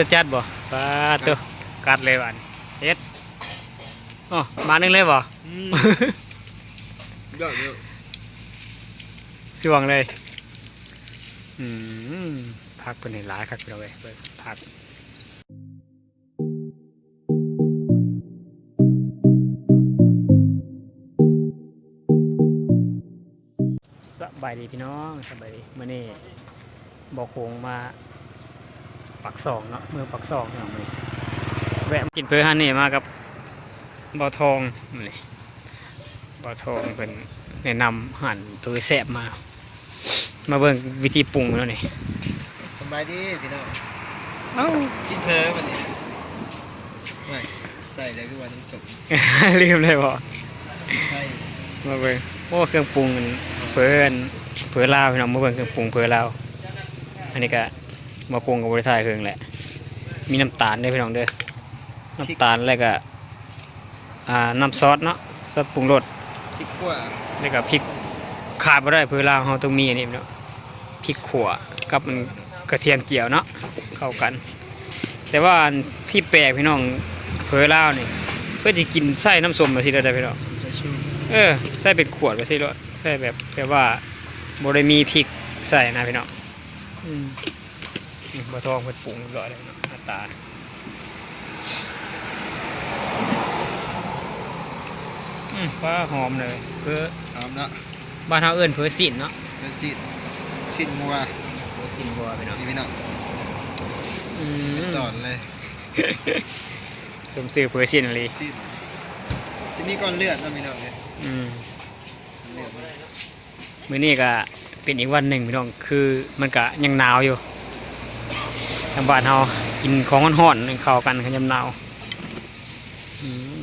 จะจัดบ่ปลาตัวกัดเลยวันเฮ็ดอ๋อมาหนึงเลยบ่อืมยอดเยอะสวงเลย อืมพักเป็นหลายครับเราเว้ยเบิ่งพักสบายดีพี่น้องสบายดีเมื่อนี้บอกโคงมา ปักสองเนาะเมืองปักสองเนาะมื้อนี้แวะมากินเพื่อฮันนี่มากับบ่าวทองนี่บ่าวทองเป็นแนะนำหั่นตัวแซ่บมา มาเบิ่งวิธีปรุงแล้วนี่สบายดีพี่น้องเอ้ากินเพอวันนี้ไม่ใส่เลยคือว่าน้ำสุกลืมเลยบ่ใช่มาเบิ่งโอ้เครื่องปรุงมันเพิ่นเพิ่นลาวพี่น้องมาเบิ่งเครื่องปรุงเพิ่นลาวอันนี้ก็ มาปรุงกับบริษัทเครื่องแหละ มีน้ำตาลด้วยพี่น้องเด้อน้ำตาลแล้วก็อ่าน้ำซอสเนาะซอสปรุงรสพริกขั่วแล้วก็พริกขาดบ่ได้เพิ่นลาวเฮาต้องมีอันนี้พี่เนาะพริกขั่วกับมันกระเทียมเจียวเนาะเข้ากัน แต่ว่าอันที่แปลกพี่น้องเพิ่นลาวนี่เพื่อสิกินไส้น้ำส้มมาสิได้อพี่น้องสมใส่ชูเออใส่เป็นขวดไปสิรถใส่แบบแต่ว่าบริมีพริกใส่นะพี่น้องอืม นี่บะทองเพิ่นปรุงเรียบร้อยเลยเนาะหน้าตาอืมว่าหอมเลยเพื่อหอมเนาะบ้านเฮาเอิ้นเพื่อสินเนาะเป็นสิสิ้นงัวเพื่อสินบัวพี่น้องนี่พี่น้องอืสิ้นเป็นมตอนเลยสมซื่อเพื่อสินอะไรสิ้นสิ้นมีก้อนเลือดนะพี่น้องเนี่ยอืมเลือดมันมื้อนี้ก็เป็นอีกวันหนึ่งพี่น้องคือมันก็ยังหนาวอยู่ ทางบ้านเฮากินของร้อนๆเข้ากันขยำหนาวอืม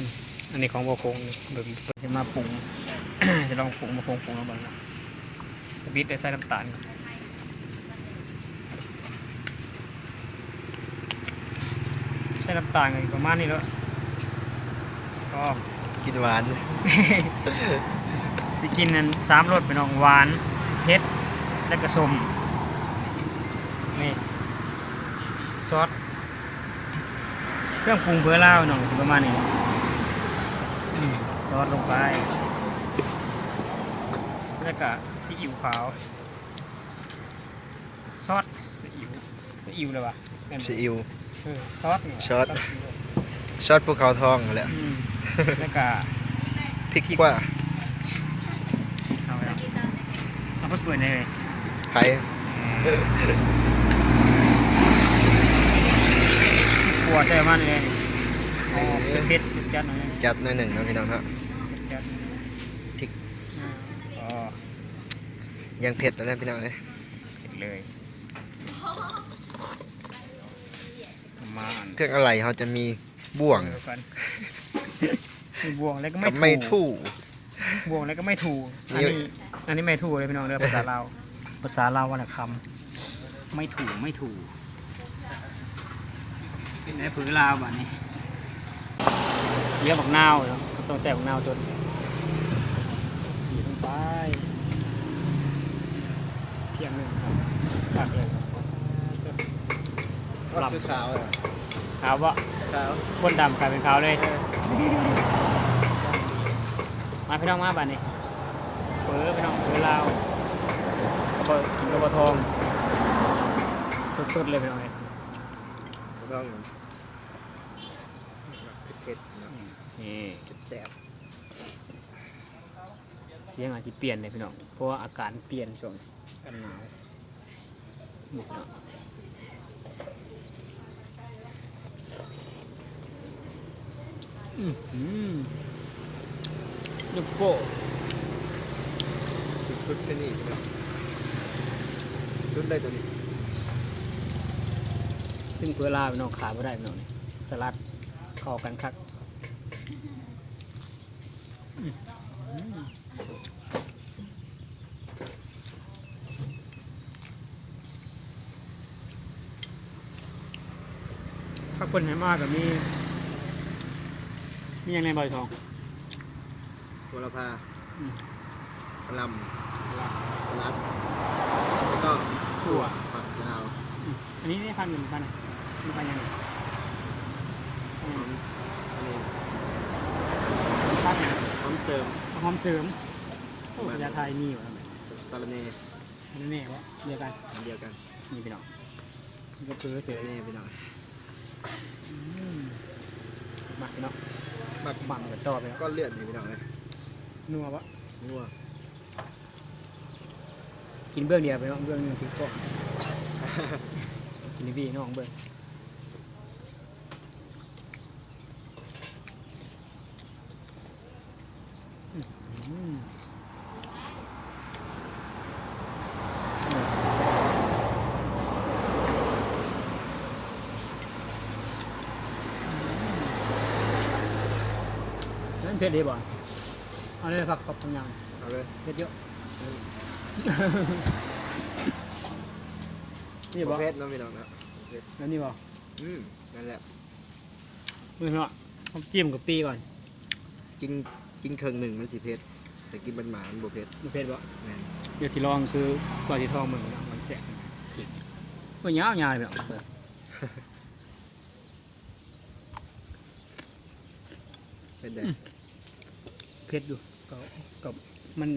อันนี้ของบ่คงเบิ่งจะมาปรุงจะลองปรุงบ่คงปรุงแล้วบ้างนะจะบิดได้ใส่น้ำตาลก่อนใส่น้ำตาลกันประมาณนี้แล้วก็กินหวานสิกินนั้นสามรสเป็นของหวานเผ็ดและก็ส้มนี่ ซอสเครื่องปรุงเพื่อเล่าวหน่องสิประมาณนี้อืมซอสลงไปแล้วก็ซีอิ๊วขาวซอสซีอิ๊วซีอิ๊วเลยวะแม่นบ่ซีอิ๊วเออซอสนี่วะซอสอิ๊วซอสภูเขาทองนั่นแหละอืมแล้วก็พริกขั่วเอาไปเอาเอาเพื่อเปิดเลยไข่ ขัวใส่ประมันเลยอ๋อเป็นเผ็ดเป็นจัดหน่อยนึงจัดหน่อยหนึ่งนะพี่น้องครับจัดพริกอ่าอ๋อยังเผ็ดแล้วนะพี่น้องเลยเผ็ดเลยประมาณเครื่องอะไรเขาจะมีบ่วงเดียวกันมีบวงแล้วก็กัไม่บไม่ถูกทู่บวงแล้วก็ไม่ถูกอันนี่นี้อันนี้ไม่ถูกเลยพี่น้องเด้อภาษาลาวภาษาลาววรรณคำไม่ถูกไม่ถูก เป็นไงผือลาวบ้านี้เยอะบักนาวเนาะต้องใส่บักนาวสดบีบลงไปเพียงหนึ่งครับตักเลยก็คือขาวอะขาววะขาวคนดำกลายเป็นขาวเลย มาพี่น้องมาบ้านนี้เฟอพี่น้องเฟอลาวกระเบกินกระเบทองสดๆเลยพี่น้องเลย ต้องเผ็ดๆเนาะนี่แซ่บเสียงอาจจะเปลี่ยนเลยพี่น้อง เพราะว่าอากาศเปลี่ยนช่วงนี้กันหนาวนี่พี่น้องอือหือลูกโก้ๆสุดๆตัวนี้พี่น้องสุดเลยตัวนี้ ซึ่งเพื่อลาพี่น้องขาไม่ได้พี่น้องนี่สลัดเข้ากันคักอื้อหือพักคนไหนมากกับมีมีอย่างไรบ่อยทองโหระพาอืมกระหลำสลัด แล้วก็ถั่วผักยาวอืมอันนี้ได้พันหนึ่งพันอะพ มันไปยังไงอันนี้ตั้งยังพร้อมเสริมหอมเสริมโอ้ยาไทยมีอยู่ทำไมสารเน่อันนี้แน่วะเดียวกันอันเดียวกันนี่พี่น้องนี่ก็คือเสืสาอรเน่พี่น้องอืมหมักพี่น้องมักบังกับต่อไปแล้วก้อนเลือดนี่พี่น้องเลยนัววะนัวกินเบื้องเดียวไปน้องเบื้องหนึงคือก็กินนี่พี่น้องเบื้อง นั่นเผ็ดดีบ่เอาเลยผักกับพยังเอาเลยเผ็ดเยอะ นี่นี่บ่เพชรเนาะพี่น้องนะแล้วนี่บ่อืมนั่นแหละมือเนาะต้องจิ้มกับปีก่อน กินกินเครื่องหนึ่งมันสิเพช รแต่กินมันหมามันบ่เพชรมันเผ็ดบ่แม่นเดี๋ยวสิลองคือก่อนสิทองมือเนาะมันแสบก็ยาวยาวเลยแบบเปิดเป็นแดอืงมเผ็ดอยู่ก็กับมัน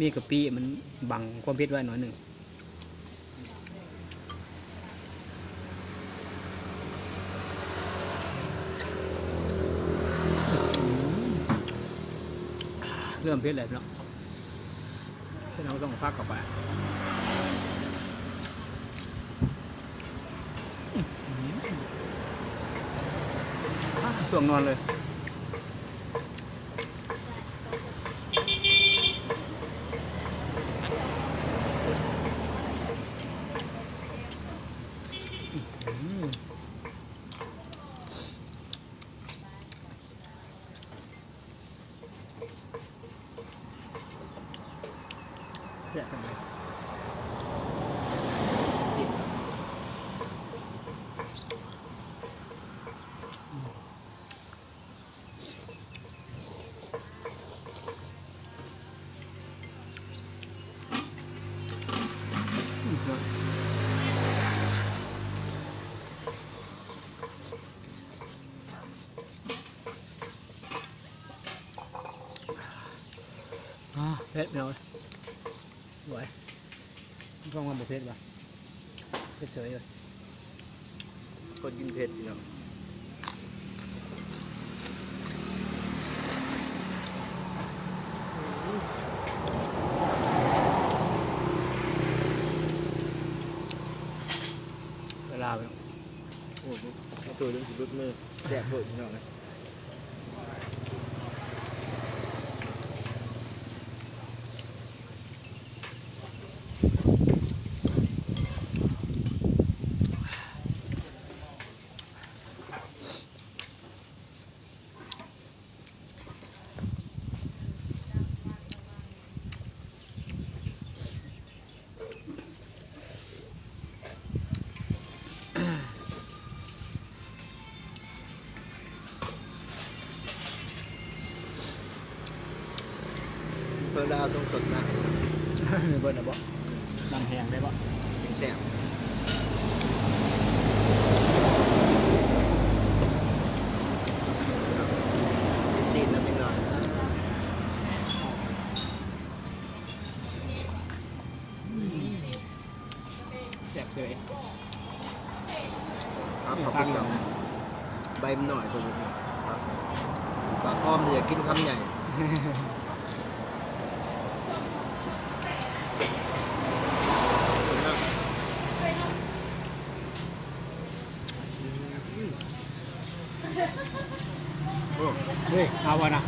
มีกับปีมันบังความเผ็ดไว้หน่อยหนึ่ง ริ่มเพชรเลยเนาะที่เราต้องพักเข้าไปอะช่วงนอนเลย อืม เสียกันเลยอืมอ่าเผ็ดเนาะไหว ต้องมาบุเผ็ดป่ะเผ็ดเฉยเลยคนกิน เพชรพี่น้องเวลาไปโอ้โหเอาตัวเรื่องสิรุดมือแสบเพิ่มพี่น้องนะเพิ่มแล้วต้องสดนะเบิร์ดอะบ่น้ำแห้งได้บ่ถึงแสบ เฮ้ยเอาวะนะ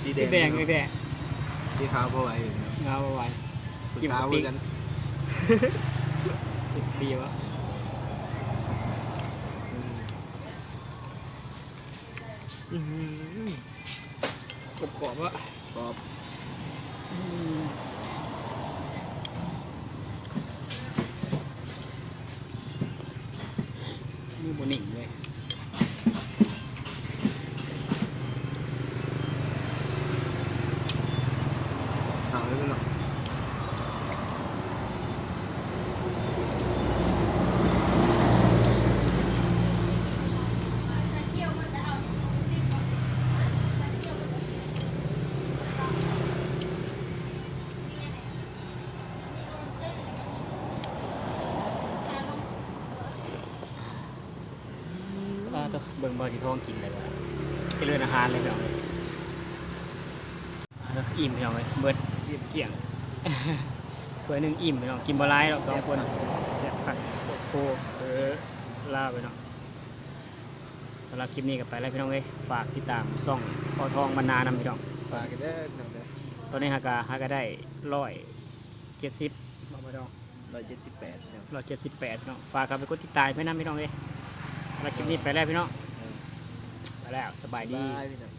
สีแดสีงแดงสีแดงสีขาวพอไหวอยู่ครับเอาไว้สีขาวเหมือนกันสิบปีวะกรอบกรอบๆวะกรอบ อืมนี่บนหนิ่งเลย ขาวเลยเนาะ ตัวเบิ่งบ่สิท้องกินเลยว่าเจริญอาหารเลยพี่น้องเลยเอาเด้ออิ่มพี่น้องเลยเบิดเยี่ยมเกลี่ยงถ้วยหนึงอิ่มพี่น้องกินบ่หลายหรอกสองคนแซ่บคักโคเออลาไปเนาะสำหรับคลิปนี้ก็ไปแล้วพี่น้องเอ้ยฝากติดตามซ่องพอทองบรรณานำพี่น้องปลากันได้อพี่น้องเด้อตอนนี้ฮากาฮากาได้ร้อยเจ็ดสิบบอกมาดองร้อยเจ็ดสิบแปดพี่น้องร้อยเจ็ดสิบแปดเนาะฝากกันไปกดติดตามพี่น้องพี่น้องเลย สำหรับคลิปนี้ไปแล้วพี่น้องไปแล้วสบายดี บายพี่น้อง